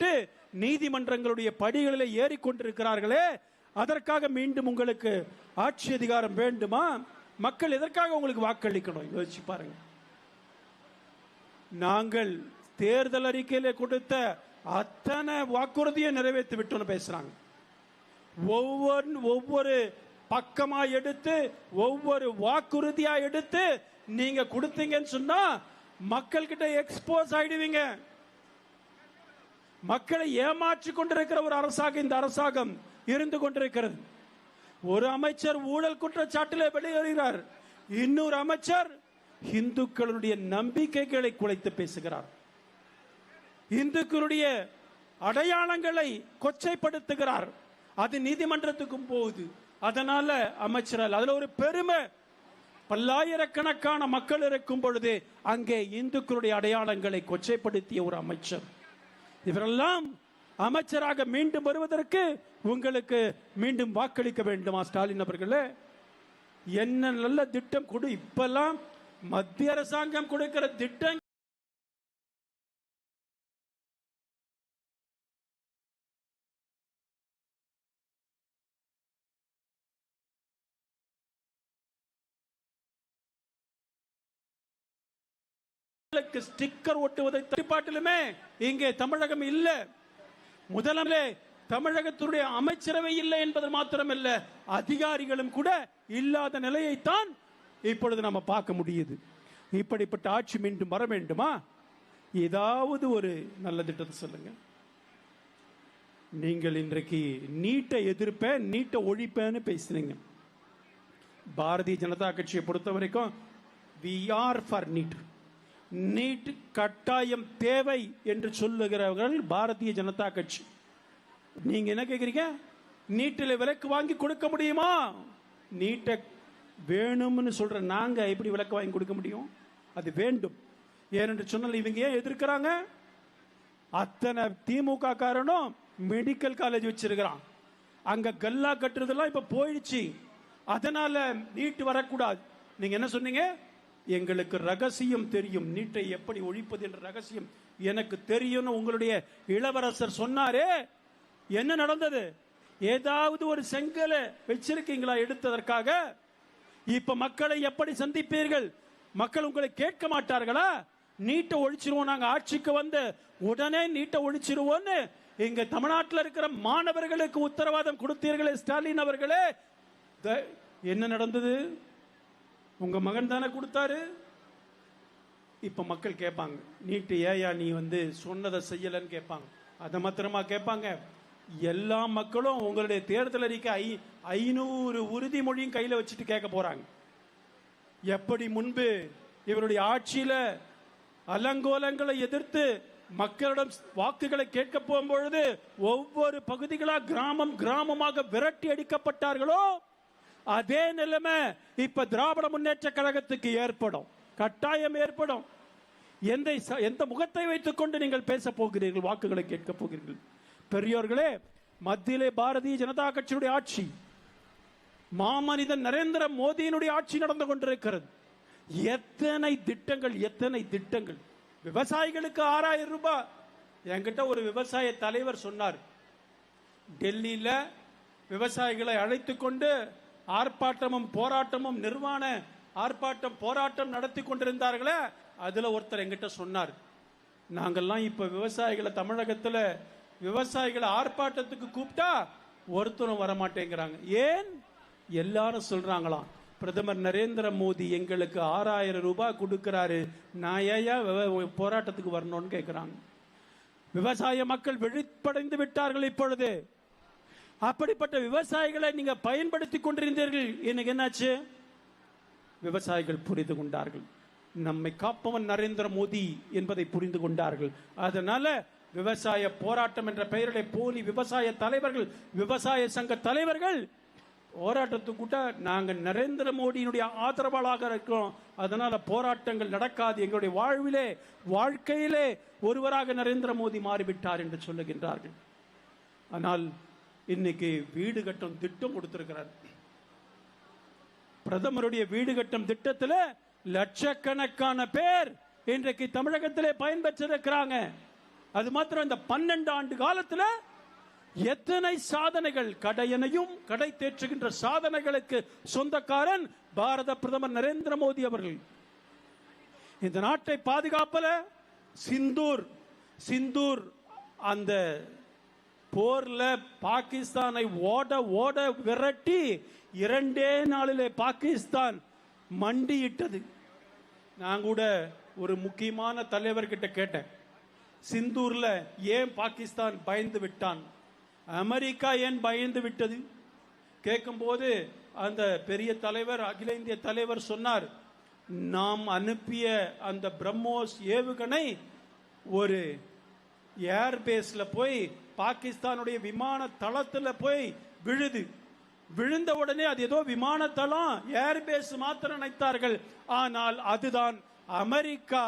விட்டு நீதிமன்றங்களுடைய படிகளில் ஏறிக்கொண்டிருக்கிறார்களே அதற்காக மீண்டும் உங்களுக்கு ஆட்சி அதிகாரம் வேண்டுமா? மக்கள் எதற்காக உங்களுக்கு வாக்களிக்கணும்? யோசிச்சு பாருங்க. நாங்கள் தேர்தல் அறிக்கையில கொடுத்த அத்தனை வாக்குறுதியை நிறைவேற்றி விட்டோம்னு பேசுறாங்க. ஒவ்வொரு ஒவ்வொரு பக்கமா எடுத்து ஒவ்வொரு வாக்குறுதியா எடுத்து நீங்க கொடுத்தீங்கன்னு சொன்னா மக்கள்கிட்ட எக்ஸ்போஸ் ஆயிடுவீங்க. மக்களை ஏமாற்றி கொண்டிருக்கிற ஒரு அரசாக இந்த அரசாங்கம் இருந்து கொண்டிருக்கிறது. ஒரு அமைச்சர் ஊழல் குற்றச்சாட்டிலே வெளியேறுகிறார். இன்னொரு அமைச்சர் இந்துக்களுடைய நம்பிக்கைகளை குலைத்து பேசுகிறார். இந்துக்களுடைய அடையாளங்களை கொச்சைப்படுத்துகிறார். அது நீதிமன்றத்துக்கும் போகுது. அதனால அமைச்சரால் அதுல ஒரு பெருமை. பல்லாயிரக்கணக்கான மக்கள் இருக்கும் பொழுது அங்கே இந்துக்களுடைய அடையாளங்களை கொச்சைப்படுத்திய ஒரு அமைச்சர். இவரெல்லாம் அமைச்சராக மீண்டும் வருவதற்கு உங்களுக்கு மீண்டும் வாக்களிக்க வேண்டுமா ஸ்டாலின் அவர்களே. என்ன நல்ல திட்டம் கொடு. இப்பெல்லாம் மத்திய அரசாங்கம் கொடுக்கிற திட்டம் மக்களுக்கு ஸ்டிக்கர் ஒட்டுவதை தட்டுப்பாட்டிலுமே இங்கே தமிழகம் இல்ல. முதலே தமிழகத்தினுடைய அமைச்சரவை இல்லை என்பது மாத்திரமல்ல அதிகாரிகளும் கூட இல்லாத நிலையைத்தான் இப்பொழுது நம்ம பார்க்க முடியுது. இப்படிப்பட்ட ஆட்சி மீண்டும் வர வேண்டுமா? ஏதாவது ஒரு நல்ல திட்டத்தை சொல்லுங்க. நீங்கள் இன்றைக்கு நீட்டை எதிர்ப்பேன் நீட்டை ஒழிப்பேன்னு பேசுறீங்க. பாரதிய ஜனதா கட்சியை பொறுத்த வரைக்கும் we are for NEET NEET கட்டாயம் தேவை என்று சொல்லுகிறவர்கள் பாரதிய ஜனதா கட்சி. நீங்க என்ன கேட்குறீங்க நீட்டில் விலக்கு வாங்கி கொடுக்க முடியுமா? நீட்டை வேணும்னு சொல்ற நாங்க எப்படி விலக்கு வாங்கி கொடுக்க முடியும்? அது வேண்டும். ஏனென்று சொன்னால் இவங்க ஏன் எதிர்க்கிறாங்க? அத்தனை திமுக காரனும் மெடிக்கல் காலேஜ் வச்சிருக்கிறான். அங்க கல்லா கட்டுறதெல்லாம் இப்ப போயிடுச்சு. அதனால நீட் வரக்கூடாது. நீங்க என்ன சொன்னீங்க? எங்களுக்கு ரகசியம் தெரியும். நீட்டை எப்படி ஒழிப்பது என்ற ரகசியம் எனக்கு தெரியும்னு உங்களுடைய இளவரசர் சொன்னாரே. என்ன நடந்தது? ஏதாவது ஒரு செங்கலை வச்சிருக்கீங்களா எடுத்ததற்காக? இப்ப மக்களை எப்படி சந்திப்பீர்கள்? மக்கள் உங்களை கேட்க மாட்டார்களா? நீட்டை ஒழிச்சிருவோம். நாங்க ஆட்சிக்கு வந்து உடனே நீட்டை ஒழிச்சிருவோம்னு இங்க தமிழ்நாட்டில் இருக்கிற மாணவர்களுக்கு உத்தரவாதம் கொடுத்தீர்களே ஸ்டாலின் அவர்களே. த- என்ன நடந்தது? உங்க மகன் தானே கொடுத்தாரு? இப்ப மக்கள் கேட்பாங்க. நீட்டு ஏயா நீ வந்து சொன்னதை செய்யலன்னு கேட்பாங்க. அதை மாத்திரமா கேட்பாங்க. எல்லா மக்களும் உங்களுடைய தேர்தல் அறிக்கை ஐ ஐநூறு உறுதிமொழியும் கையில வச்சுட்டு கேட்க போறாங்க. எப்படி முன்பு இவருடைய ஆட்சியில அலங்கோலங்களை எதிர்த்து மக்களிடம் வாக்குகளை கேட்க போகும்பொழுது ஒவ்வொரு பகுதிகளா கிராமம் கிராமமாக விரட்டி அடிக்கப்பட்டார்களோ அதே நிலைமை இப்ப திராவிட முன்னேற்ற கழகத்துக்கு ஏற்படும். கட்டாயம் ஏற்படும். எந்த ச- எந்த முகத்தை வைத்துக் கொண்டு நீங்கள் பேச போகிறீர்கள் வாக்குகளை கேட்க போகிறீர்கள். பெரியோர்களே மத்தியிலே பாரதிய ஜனதா கட்சியுடைய ஆட்சி மாமனிதன் நரேந்திர மோடியினுடைய ஆட்சி நடந்து கொண்டிருக்கிறது. எத்தனை திட்டங்கள் எத்தனை திட்டங்கள். விவசாயிகளுக்கு ஆறாயிரம் ரூபாய். என்கிட்ட ஒரு விவசாய தலைவர் சொன்னார். டெல்லியில விவசாயிகளை அழைத்து கொண்டு ஆர்ப்பாட்டமும் போராட்டமும் நிர்வாண ஆர்ப்பாட்டம் போராட்டம் நடத்தி கொண்டிருந்தார்களே அதுல ஒருத்தர் என்கிட்ட சொன்னார். நாங்கெல்லாம் இப்ப விவசாயிகளை தமிழகத்துல விவசாயிகளை ஆர்ப்பாட்டத்துக்கு கூப்பிட்டா ஒருத்தரும் வரமாட்டேங்கிறாங்க. ஏன்? எல்லாரும் சொல்றாங்களாம். பிரதமர் நரேந்திர மோடி எங்களுக்கு ஆறாயிரம் ரூபாய் கொடுக்கிறாரு. நான் ஏயா விவ- போராட்டத்துக்கு வரணும்னு கேட்கிறாங்க விவசாய மக்கள் வெளிப்படைந்து விட்டார்கள் இப்பொழுது. அப்படிப்பட்ட விவசாயிகளை நீங்க பயன்படுத்தி கொண்டிருந்தீர்கள். எனக்கு என்னாச்சு? விவசாயிகள் புரிந்து கொண்டார்கள். நம்மை காப்பவன் நரேந்திர மோடி என்பதை புரிந்து கொண்டார்கள். அதனால விவசாய போராட்டம் என்ற பெயரிலே போலி விவசாய தலைவர்கள் விவசாய சங்க தலைவர்கள் போராட்டத்துக்கு நாங்கள் நரேந்திர மோடியினுடைய ஆதரவாளராக இருக்கிறோம் அதனால போராட்டங்கள் நடக்காது. எங்களுடைய வாழ்விலே வாழ்க்கையிலே ஒருவராக நரேந்திர மோடி மாறிவிட்டார் என்று சொல்லுகின்றார்கள். ஆனால் இன்னைக்கு வீடு கட்டும் திட்டம் கொடுத்திருக்கிறார். பிரதமருடைய வீடு கட்டும் திட்டத்தில் லட்சக்கணக்கான பேர் இன்றைக்கு தமிழகத்திலே பயன்பெற்றிருக்கிறாங்க. அது மாத்திரம் இந்த பன்னெண்டு ஆண்டு காலத்தில் எத்தனை சாதனைகள் கடையனையும் கடை தேற்றுகின்ற சாதனைகளுக்கு சொந்தக்காரன் பாரத பிரதமர் நரேந்திர மோடி அவர்கள். இந்த நாட்டை பாதுகாப்பல சிந்தூர் சிந்தூர் அந்த போர்ல பாகிஸ்தானை ஓட ஓட விரட்டி இரண்டே நாளிலே பாகிஸ்தான் மண்டியிட்டது. நான் கூட ஒரு முக்கியமான தலைவர்கிட்ட கேட்டேன். சிந்தூர்ல ஏன் பாகிஸ்தான் பயந்து விட்டான்? அமெரிக்கா ஏன் பயந்து விட்டது? கேட்கும்போது அந்த பெரிய தலைவர் அகில இந்திய தலைவர் சொன்னார் நாம் அனுப்பிய அந்த பிரம்மோஸ் ஏவுகணை ஒரு ஏர்பேஸ்ல போய் பாகிஸ்தானுடைய விமான தளத்துல போய் விழுது. விழுந்த உடனே அது ஏதோ விமான தளம் ஏர்பேஸ் மாத்திரம் நினைத்தார்கள். ஆனால் அதுதான் அமெரிக்கா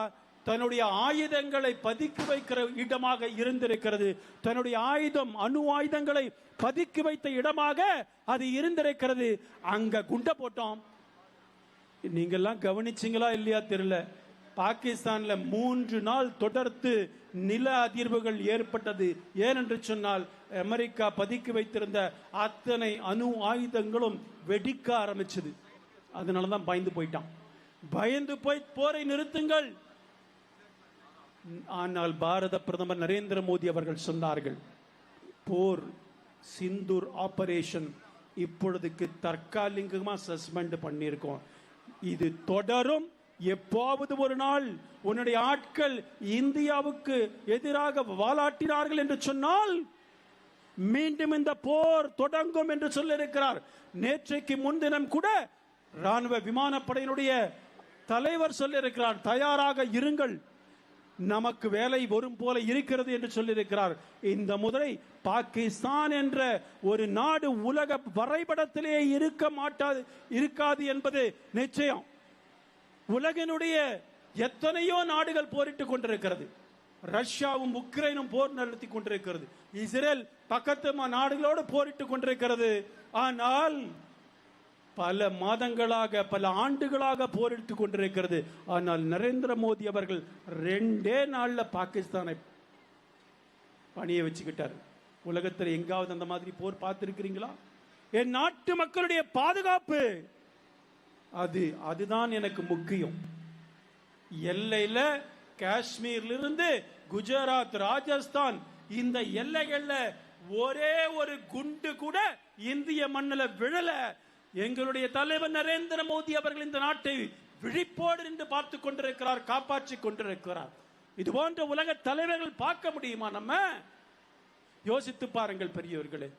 தன்னுடைய ஆயுதங்களை பதுக்கி வைக்கிற இடமாக இருந்திருக்கிறது. தன்னுடைய ஆயுதம் அணு ஆயுதங்களை பதுக்கி வைத்த இடமாக அது இருந்திருக்கிறது. அங்க குண்டை போட்டோம். நீங்கெல்லாம் கவனிச்சீங்களா இல்லையா தெரியல. பாகிஸ்தான்ல மூன்று நாள் தொடர்ந்து நில அதிர்வுகள் ஏற்பட்டது. ஏனென்று சொன்னால் அமெரிக்கா பதுக்கி வைத்திருந்த அத்தனை அணு ஆயுதங்களும் வெடிக்க ஆரம்பிச்சது. அதனாலதான் பயந்து போயிட்டான். பயந்து போய் போரை நிறுத்துங்கள். ஆனால் பாரத பிரதமர் நரேந்திர மோடி அவர்கள் சொன்னார்கள் போர் சிந்தூர் ஆபரேஷன் இப்பொழுதுக்கு தற்காலிகமா சஸ்பெண்ட் பண்ணியிருக்கோம். இது தொடரும் எப்போவது ஒரு நாள் உன்னுடைய ஆட்கள் இந்தியாவுக்கு எதிராக வாலாட்டினார்கள் என்று சொன்னால் மீண்டும் இந்த போர் தொடங்கும் என்று சொல்லியிருக்கிறார். நேற்றைக்கு முன்தினம் கூட ராணுவ விமானப்படையினுடைய தலைவர் சொல்லியிருக்கிறார் தயாராக இருங்கள். நமக்கு வேலை வரும் போல இருக்கிறது என்று சொல்லியிருக்கிறார். இந்த முறை பாகிஸ்தான் என்ற ஒரு நாடு உலக வரைபடத்திலே இருக்க மாட்டாது இருக்காது என்பது நிச்சயம். உலகினுடைய எத்தனையோ நாடுகள் போரிட்டுக் கொண்டிருக்கிறது. ரஷ்யாவும் உக்ரைனும் போர் நடத்தி கொண்டிருக்கிறது. இஸ்ரேல் பக்கத்து மா- நாடுகளோடு போரிட்டுக் கொண்டிருக்கிறது. ஆனால் பல மாதங்களாக பல ஆண்டுகளாக போரிட்டுக் கொண்டிருக்கிறது. ஆனால் நரேந்திர மோடி அவர்கள் ரெண்டே நாளில் பாகிஸ்தானை பணிய வச்சுக்கிட்டார். உலகத்தில் எங்காவது அந்த மாதிரி போர் பார்த்துருக்கிறீங்களா? என் நாட்டு மக்களுடைய பாதுகாப்பு அது அதுதான் எனக்கு முக்கியம். எல்லையில காஷ்மீர்ல இருந்து குஜராத் ராஜஸ்தான் இந்த எல்லைகள்ல ஒரே ஒரு குண்டு கூட இந்திய மண்ணில் விழல. எங்களுடைய தலைவர் நரேந்திர மோடி அவர்கள் இந்த நாட்டை விழிப்போடு நின்று பார்த்து கொண்டிருக்கிறார் காப்பாற்றி கொண்டிருக்கிறார். இது போன்ற உலக தலைவர்கள் பார்க்க முடியுமா நம்ம? யோசித்து பாருங்கள் பெரியவர்களே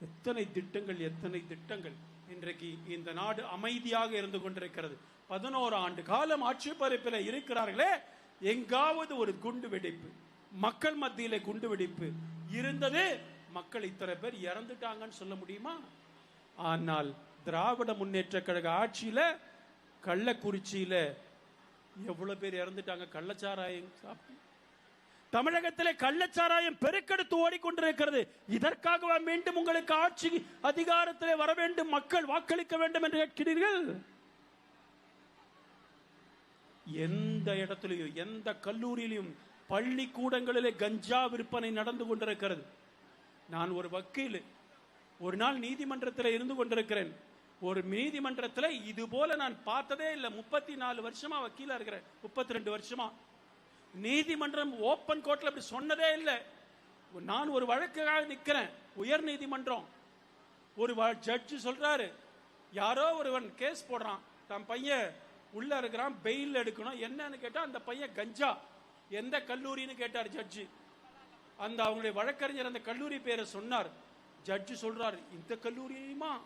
எத்தனை திட்டங்கள் எத்தனை திட்டங்கள். இன்றைக்கு இந்த நாடு அமைதியாக இருந்து கொண்டிருக்கிறது. பதினோரு ஆண்டு காலம் ஆட்சி பரப்பில் இருக்கிறார்களே எங்காவது ஒரு குண்டு வெடிப்பு மக்கள் மத்தியில குண்டு வெடிப்பு இருந்தது மக்கள் இத்தனை பேர் இறந்துட்டாங்கன்னு சொல்ல முடியுமா? ஆனால் திராவிட முன்னேற்ற கழக ஆட்சியில கள்ளக்குறிச்சியில எவ்வளவு பேர் இறந்துட்டாங்க? கள்ளச்சாராயம் சாப்பிட்டு தமிழகத்திலே கள்ளச்சாராயம் பெருக்கெடுத்து ஓடிக்கொண்டிருக்கிறது. இதற்காக மீண்டும் உங்களுக்கு ஆட்சி அதிகாரத்திலே வர வேண்டும் மக்கள் வாக்களிக்க வேண்டும் என்று கேட்கிறீர்கள்? எந்த இடத்திலையும் எந்த கல்லூரியிலும் பள்ளிக்கூடங்களிலே கஞ்சா விற்பனை நடந்து கொண்டிருக்கிறது. நான் ஒரு வக்கீல் ஒரு நாள் நீதிமன்றத்தில் இருந்து கொண்டிருக்கிறேன். ஒரு நீதிமன்றத்தில் இது போல நான் பார்த்ததே இல்லை. முப்பத்தி நாலு வருஷமா வக்கீலா இருக்கிறேன். முப்பத்தி ரெண்டு வருஷமா. நீதிமன்றம் ஓப்பன் கோர்ட்ல அப்படி சொன்னதே இல்லை. நான் ஒரு வழக்குக்காக நிக்கிறேன். உயர் நீதிமன்றம். ஒரு ஜட்ஜ் சொல்றாரு யாரோ ஒருவன் கேஸ் போடுறான். தன் பையன் உள்ள இருக்கிறான் பெயில் எடுக்கணும். என்னன்னு கேட்டா அந்த பையன் கஞ்சா. எந்த கல்லூரின்னு கேட்டார் ஜட்ஜு அந்த அவங்களுடைய வழக்கறிஞர் அந்த கல்லூரி பேரை சொன்னார். ஜட்ஜு சொல்றாரு இந்த கல்லூரியுமா?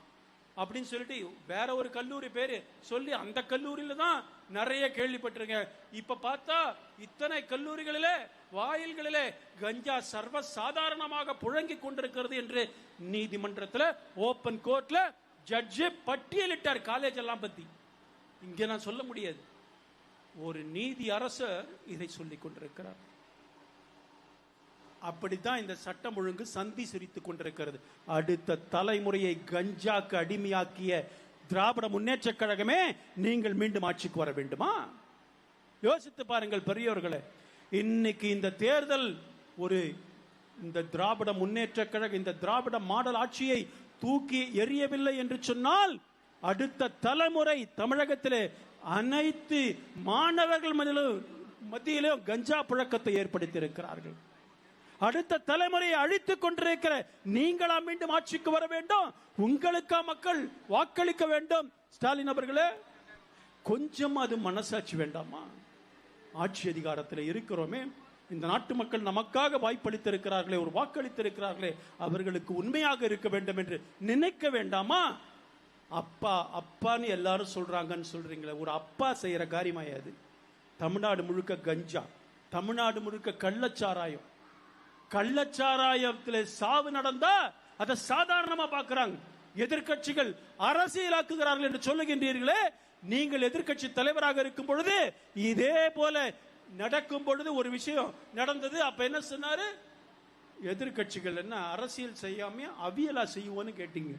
அப்படின்னு சொல்லிட்டு வேற ஒரு கல்லூரி பேரு சொல்லி அந்த கல்லூரியில தான் நிறைய கேள்விப்பட்டிருக்கேன். இப்ப பார்த்தா இத்தனை கல்லூரிகளிலே வாயில்களிலே கஞ்சா சர்வ சாதாரணமாக புழங்கி கொண்டிருக்கிறது என்று நீதிமன்றத்துல ஓபன் கோர்ட்ல ஜட்ஜு பட்டியலிட்டார் காலேஜ் எல்லாம் பத்தி. இங்க நான் சொல்ல முடியாது. ஒரு நீதி அரசர் இதை சொல்லிக் கொண்டிருக்கிறார். அப்படித்தான் இந்த சட்டம் ஒழுங்கு சந்தி சிரித்துக் கொண்டிருக்கிறது. அடுத்த தலைமுறையை கஞ்சாக்கு அடிமையாக்கிய திராவிட முன்னேற்ற கழகமே நீங்கள் மீண்டும் ஆட்சிக்கு வர வேண்டுமா? யோசித்து பாருங்கள் பெரியவர்களே இன்னைக்கு இந்த தேர்தல் ஒரு இந்த திராவிட முன்னேற்ற கழக இந்த திராவிட மாடல் ஆட்சியை தூக்கி எறியவில்லை என்று சொன்னால் அடுத்த தலைமுறை தமிழகத்திலே அனைத்து மாணவர்கள் மத்தியிலும் மத்தியிலும் கஞ்சா புழக்கத்தை ஏற்படுத்தி இருக்கிறார்கள் அடுத்த தலைமுறையை அழித்துக் கொண்டிருக்கிற நீங்களா மீண்டும் ஆட்சிக்கு வர வேண்டும். உங்களுக்கா மக்கள் வாக்களிக்க வேண்டும். ஸ்டாலின் அவர்களே கொஞ்சம் அது மனசாட்சி வேண்டாமா? ஆட்சி அதிகாரத்தில் இருக்கிறோமே. இந்த நாட்டு மக்கள் நமக்காக வாய்ப்பளித்திருக்கிறார்களே ஒரு வாக்களித்திருக்கிறார்களே அவர்களுக்கு உண்மையாக இருக்க வேண்டும் என்று நினைக்க வேண்டாமா? அப்பா அப்பான்னு எல்லாரும் சொல்றாங்கன்னு சொல்றீங்களே ஒரு அப்பா செய்யற காரியமாயாது. தமிழ்நாடு முழுக்க கஞ்சா தமிழ்நாடு முழுக்க கள்ளச்சாராயம். கள்ளச்சாராயத்தில் சாவு நடந்தா அதை சாதாரணமா பார்க்கறாங்க. எதிர்க்கட்சிகள் அரசியலாக்குகிறார்கள் என்று சொல்லுகின்றீர்களே நீங்கள் எதிர்க்கட்சி தலைவராக இருக்கும் பொழுது இதே போல நடக்கும் பொழுது ஒரு விஷயம் நடந்தது. அப்ப என்ன சொன்னாரு? எதிர்க்கட்சிகள் என்ன அரசியல் செய்யாம அவியலா செய்வோன்னு கேட்டீங்க.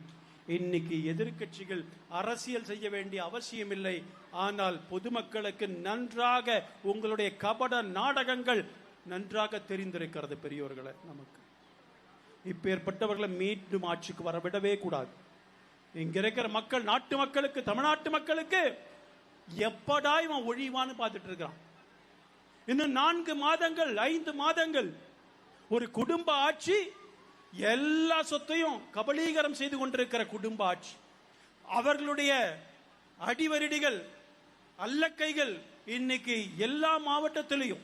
இன்னைக்கு எதிர்க்கட்சிகள் அரசியல் செய்ய வேண்டிய அவசியம் இல்லை. ஆனால் பொதுமக்களுக்கு நன்றாக உங்களுடைய கபட நாடகங்கள் நன்றாக தெரிந்திருக்கிறது பெரியோர்களை நமக்கு. இப்பேற்பட்டவர்களை மீண்டும் ஆட்சிக்கு வரவிடவே கூடாது. இங்க இருக்கிற மக்கள் நாட்டு மக்களுக்கு தமிழ்நாட்டு மக்களுக்கு எப்படா இவன் ஒழிவான்னு பார்த்துட்டு இருக்கிறான். இன்னும் நான்கு மாதங்கள் ஐந்து மாதங்கள் ஒரு குடும்ப ஆட்சி எல்லா சொத்தையும் கபலீகரம் செய்து கொண்டிருக்கிற குடும்ப ஆட்சி. அவர்களுடைய அடிவரிடிகள் அல்லக்கைகள் இன்னைக்கு எல்லா மாவட்டத்திலையும்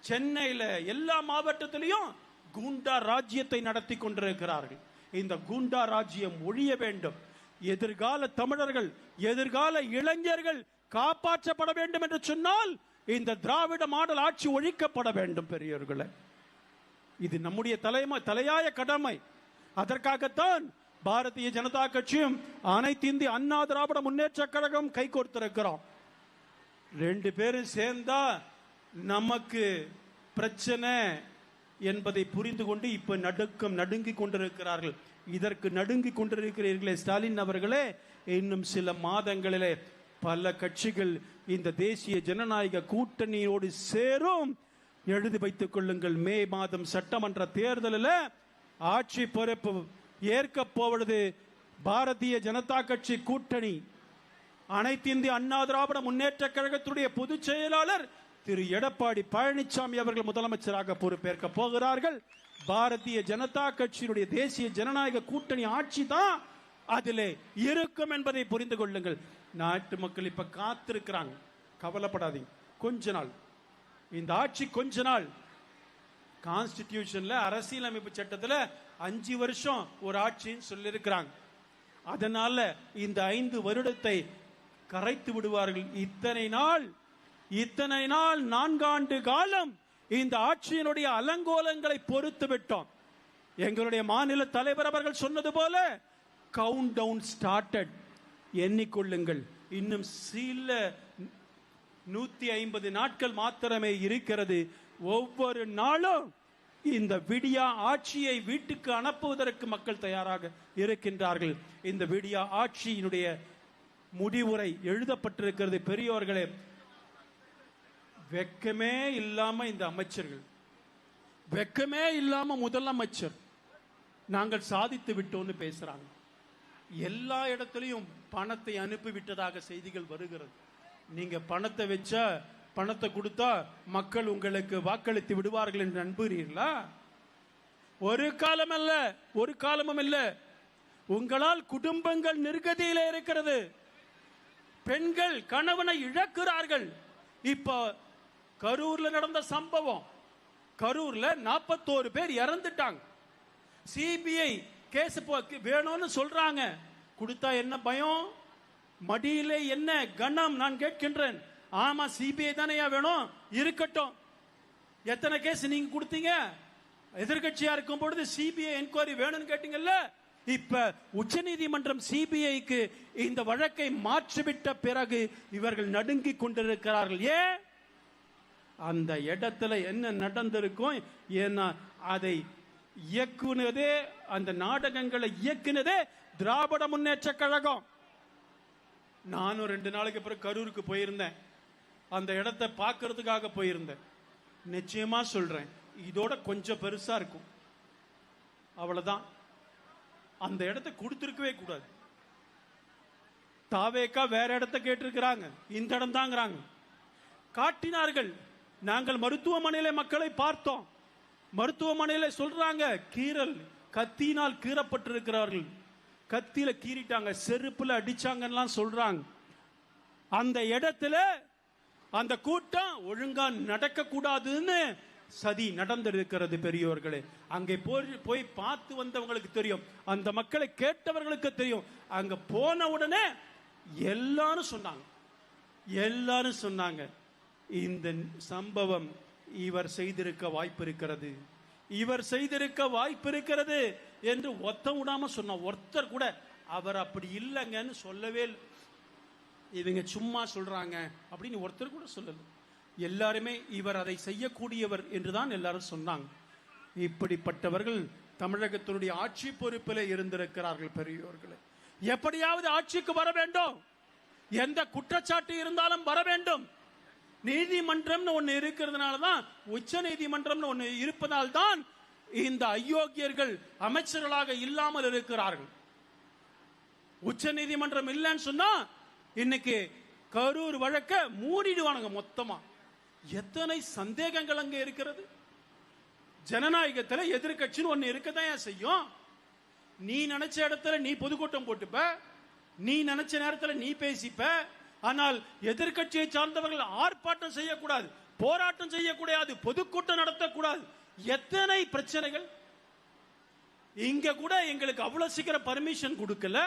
சென்னையில எல்லா மாவட்டத்திலையும் கூண்டா ராஜ்யத்தை நடத்தி கொண்டிருக்கிறார்கள். இந்த கூண்டா ராஜ்யம் ஒழிய வேண்டும். எதிர்கால தமிழர்கள் எதிர்கால இளைஞர்கள் காப்பாற்றப்பட வேண்டும் என்று சொன்னால் இந்த திராவிட மாடல் ஆட்சி ஒழிக்கப்பட வேண்டும் பெரியவர்களை இது நம்முடைய தலைமை தலையாய கடமை. அதற்காகத்தான் பாரதிய ஜனதா கட்சியும் அனைத்து இந்திய அண்ணா திராவிட முன்னேற்ற கழகம் கை கொடுத்திருக்கிறோம் ரெண்டு பேரும் சேர்ந்தா நமக்கு பிரச்சனை என்பதை புரிந்து கொண்டு இப்ப நடுக்கம் நடுங்கி கொண்டிருக்கிறார்கள். இதற்கு நடுங்கி கொண்டிருக்கிறீர்களே ஸ்டாலின் அவர்களே இன்னும் சில மாதங்களிலே பல கட்சிகள் இந்த தேசிய ஜனநாயக கூட்டணியோடு சேரும். எழுதி வைத்துக் கொள்ளுங்கள் மே மாதம் சட்டமன்ற தேர்தலில் ஆட்சி பொறுப்பு ஏற்க போவது பாரதிய ஜனதா கட்சி கூட்டணி. அனைத்து இந்திய அண்ணா திராவிட முன்னேற்ற கழகத்துடைய பொதுச் செயலாளர் திரு எடப்பாடி பழனிசாமி அவர்கள் முதலமைச்சராக பொறுப்பேற்க போகிறார்கள். பாரதிய ஜனதா கட்சியினுடைய தேசிய ஜனநாயக கூட்டணி ஆட்சி தான் அதிலே இருக்கும் என்பதை புரிந்து கொள்ளுங்கள். நாட்டு மக்கள் இப்ப காத்திருக்கிறாங்க. கவலைப்படாதீங்க. கொஞ்ச நாள். இந்த ஆட்சி கொஞ்ச நாள். கான்ஸ்டிடியூஷன்ல அரசியலமைப்பு சட்டத்துல அஞ்சு வருஷம் ஒரு ஆட்சின்னு சொல்லியிருக்கிறாங்க. அதனால இந்த ஐந்து வருடத்தை கரைத்து விடுவார்கள். இத்தனை நாள் இத்தனை நாள் நான்காண்டு காலம் இந்த ஆட்சியினுடைய அலங்கோலங்களை பொறுத்து விட்டோம். எங்களுடைய மாநில தலைவர் அவர்கள் சொன்னது போல கவுண்ட் டவுன் ஸ்டார்டட் எண்ணிக்கொள்ளுங்கள். இன்னும் சில நூத்தி ஐம்பது நாட்கள் மாத்திரமே இருக்கிறது. ஒவ்வொரு நாளும் இந்த விடியா ஆட்சியை வீட்டுக்கு அனுப்புவதற்கு மக்கள் தயாராக இருக்கின்றார்கள். இந்த விடியா ஆட்சியினுடைய முடிவுரை எழுதப்பட்டிருக்கிறது. பெரியோர்களே வெக்கமே இல்லாம இந்த அமைச்சர்கள். வெக்கமே இல்லாம முதலமைச்சர் நாங்கள் சாதித்து விட்டோம்னு பேசுறாங்க. எல்லா இடத்துலையும் பணத்தை அனுப்பி விட்டதாக செய்திகள் வருகிறது. நீங்க பணத்தை வச்சா பணத்தை கொடுத்தா மக்கள் உங்களுக்கு வாக்களித்து விடுவார்கள் என்று நம்புகிறீர்களா ஒரு காலம் அல்ல ஒரு காலமும் இல்ல. உங்களால் குடும்பங்கள் நிர்கதியில இருக்கிறது. பெண்கள் கணவனை இழக்கிறார்கள். இப்போ கரூர்ல நடந்த சம்பவம். கரூர்ல நாற்பத்தோரு பேர் இறந்துட்டாங்க. சிபிஐ கேஸ் வேணும்னு சொல்றாங்க. கொடுத்தா என்ன பயம்? மடியிலே என்ன கணம் நான் கேட்கின்றேன். ஆமா சிபிஐ தானேயா வேணும்? இருக்கட்டும். எத்தனை கேஸ் நீங்க கொடுத்தீங்க? எதிர்கட்சியா இருக்கும் பொழுது சிபிஐ என்கொயரி வேணும்னு கேட்டீங்கல்ல? இப்ப உச்சநீதிமன்றம் சிபிஐக்கு இந்த வழக்கை மாற்றிவிட்ட பிறகு இவர்கள் நடுங்கி கொண்டிருக்கிறார்கள். ஏன்? அந்த இடத்துல என்ன நடந்திருக்கும்? ஏன்னா அதை இயக்குனதே அந்த நாடகங்களை இயக்குனதே திராவிட முன்னேற்ற கழகம். நானும் ரெண்டு நாளைக்கு அப்புறம் கரூருக்கு போயிருந்தேன். அந்த இடத்தை பார்க்கறதுக்காக போயிருந்தேன். நிச்சயமா சொல்றேன் இதோட கொஞ்சம் பெருசா இருக்கும். அவ்வளவுதான். அந்த இடத்த கொடுத்துருக்கவே கூடாது. தாவேக்கா வேற இடத்த கேட்டிருக்கிறாங்க. இந்த இடம் தாங்கிறாங்க காட்டினார்கள். நாங்கள் மருத்துவமனையில மக்களை பார்த்தோம். மருத்துவமனையில சொல்றாங்க கீறல் கத்தியினால் கீறப்பட்டிருக்கிறார்கள். கத்தியில கீறிட்டாங்க செருப்புல அடிச்சாங்கலாம் சொல்றாங்க. அந்த இடத்துல அந்த கூட்டம் ஒழுங்கா நடக்க கூடாதுன்னு சதி நடந்திருக்கிறது பெரியோர்களே. அங்கே போய் போய் பார்த்து வந்தவங்களுக்கு தெரியும். அந்த மக்களை கேட்டவர்களுக்கு தெரியும். அங்க போன உடனே எல்லாரும் சொன்னாங்க. எல்லாரும் சொன்னாங்க. இந்த சம்பவம் இவர் செய்திருக்க வாய்ப்பு இருக்கிறது இவர் செய்திருக்க வாய்ப்பு இருக்கிறது என்று ஒத்த விடாம சொன்ன ஒருத்தர் கூட அவர் அப்படி இல்லைங்கன்னு சொல்லவே இவங்க சும்மா சொல்றாங்க அப்படின்னு ஒருத்தர் கூட சொல்லல. எல்லாருமே இவர் அதை செய்யக்கூடியவர் என்றுதான் எல்லாரும் சொன்னாங்க. இப்படிப்பட்டவர்கள் தமிழகத்தினுடைய ஆட்சி பொறுப்பில் இருந்திருக்கிறார்கள் பெரியோர்களே. எப்படியாவது ஆட்சிக்கு வர வேண்டும். எந்த குற்றச்சாட்டு இருந்தாலும் வர வேண்டும். நீதிமன்றம்னு ஒண்ணு இருக்கிறதுனால தான் உச்ச நீதிமன்றம்னு ஒண்ணு இருப்பதால் தான் இந்த அயோக்கியர்கள் அமைச்சர்களாக இல்லாமல் இருக்கிறார்கள். உச்ச நீதிமன்றம் இல்லைன்னு சொன்னா இன்னைக்கு கரூர் வழக்க மூடிடுவானுங்க மொத்தமா. எத்தனை சந்தேகங்கள் அங்க இருக்கிறது? ஜனநாயகத்துல எதிர்க்கட்சின்னு ஒண்ணு இருக்கதான் செய்யும்? நீ நினைச்ச இடத்துல நீ பொதுக்கூட்டம் போட்டுப்ப நீ நினைச்ச நேரத்துல நீ பேசிப்ப ஆனால் எதிர்க்கட்சியை சார்ந்தவர்கள் ஆர்ப்பாட்டம் செய்யக்கூடாது போராட்டம் செய்யக்கூடாது பொதுக்கூட்டம் நடத்தக்கூடாது. எத்தனை பிரச்சனைகள்? இங்க கூட எங்களுக்கு அவ்வளவு சீக்கிரம் பர்மிஷன் கொடுக்கல.